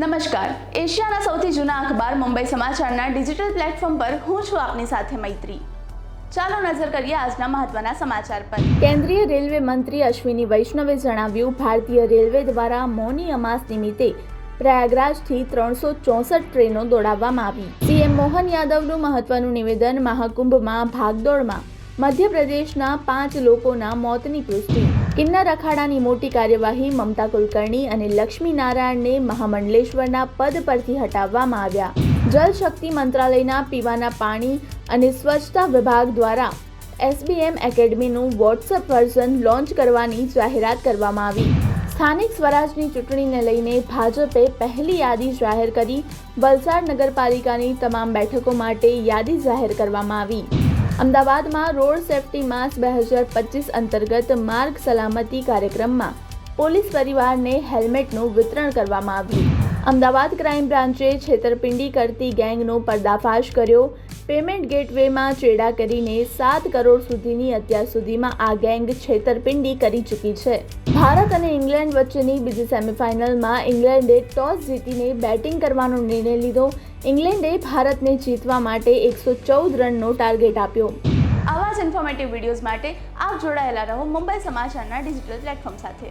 નમસ્કાર. એશિયાના સૌથી જૂના અખબાર મુંબઈ સમાચારના ડિજિટલ પ્લેટફોર્મ પર હું છું આપની સાથે મૈત્રી. ચાલો નજર કરીએ આજના મહત્વના સમાચાર પર. કેન્દ્રીય રેલવે મંત્રી અશ્વિની વૈષ્ણવે જણાવ્યું, ભારતીય રેલવે દ્વારા મૌની અમાસ નિમિત્તે પ્રયાગરાજથી ત્રણસો ચોસઠ ટ્રેનો દોડાવવામાં આવી. સીએમ મોહન યાદવનું મહત્વનું નિવેદન, મહાકુંભમાં ભાગદોડમાં મધ્યપ્રદેશના પાંચ લોકોના મોતની પુષ્ટિ. કિન્નર અખાડાની મોટી કાર્યવાહી મમતા કુલકર્ણી અને લક્ષ્મી નારાયણને મહામંડલેશ્વરના પદ પરથી હટાવવામાં આવ્યા. જલ શક્તિ મંત્રાલયના પીવાના પાણી અને સ્વચ્છતા વિભાગ દ્વારા એસબીએમ એકેડમીનું વોટ્સઅપ વર્ઝન લોન્ચ કરવાની જાહેરાત કરવામાં આવી. સ્થાનિક સ્વરાજની ચૂંટણીને લઈને ભાજપે પહેલી યાદી જાહેર કરી. વલસાડ નગરપાલિકાની તમામ બેઠકો માટે યાદી જાહેર કરવામાં આવી. અમદાવાદમાં રોડ સેફટી માસ બે હજાર પચીસ અંતર્ગત માર્ગ સલામતી કાર્યક્રમમાં પોલીસ પરિવારને હેલ્મેટનું વિતરણ કરવામાં આવ્યું. અમદાવાદ ક્રાઇમ બ્રાન્ચે છેતરપિંડી કરતી ગેંગનો પર્દાફાશ કર્યો. પેમેન્ટ ગેટવેમાં ચેડા કરીને સાત કરોડ સુધીની અત્યાર સુધીમાં આ ગેંગ છેતરપિંડી કરી ચૂકી છે. ભારત અને ઇંગ્લેન્ડ વચ્ચેની બીજી સેમિફાઇનલમાં ઇંગ્લેન્ડે ટોસ જીતીને બેટિંગ કરવાનો નિર્ણય લીધો. ઇંગ્લેન્ડે ભારતને જીતવા માટે એકસો ચૌદ રનનો ટાર્ગેટ આપ્યો. આવા જ ઇન્ફોર્મેટિવ વિડીયોઝ માટે આપ જોડાયેલા રહો મુંબઈ સમાચારના ડિજિટલ પ્લેટફોર્મ સાથે.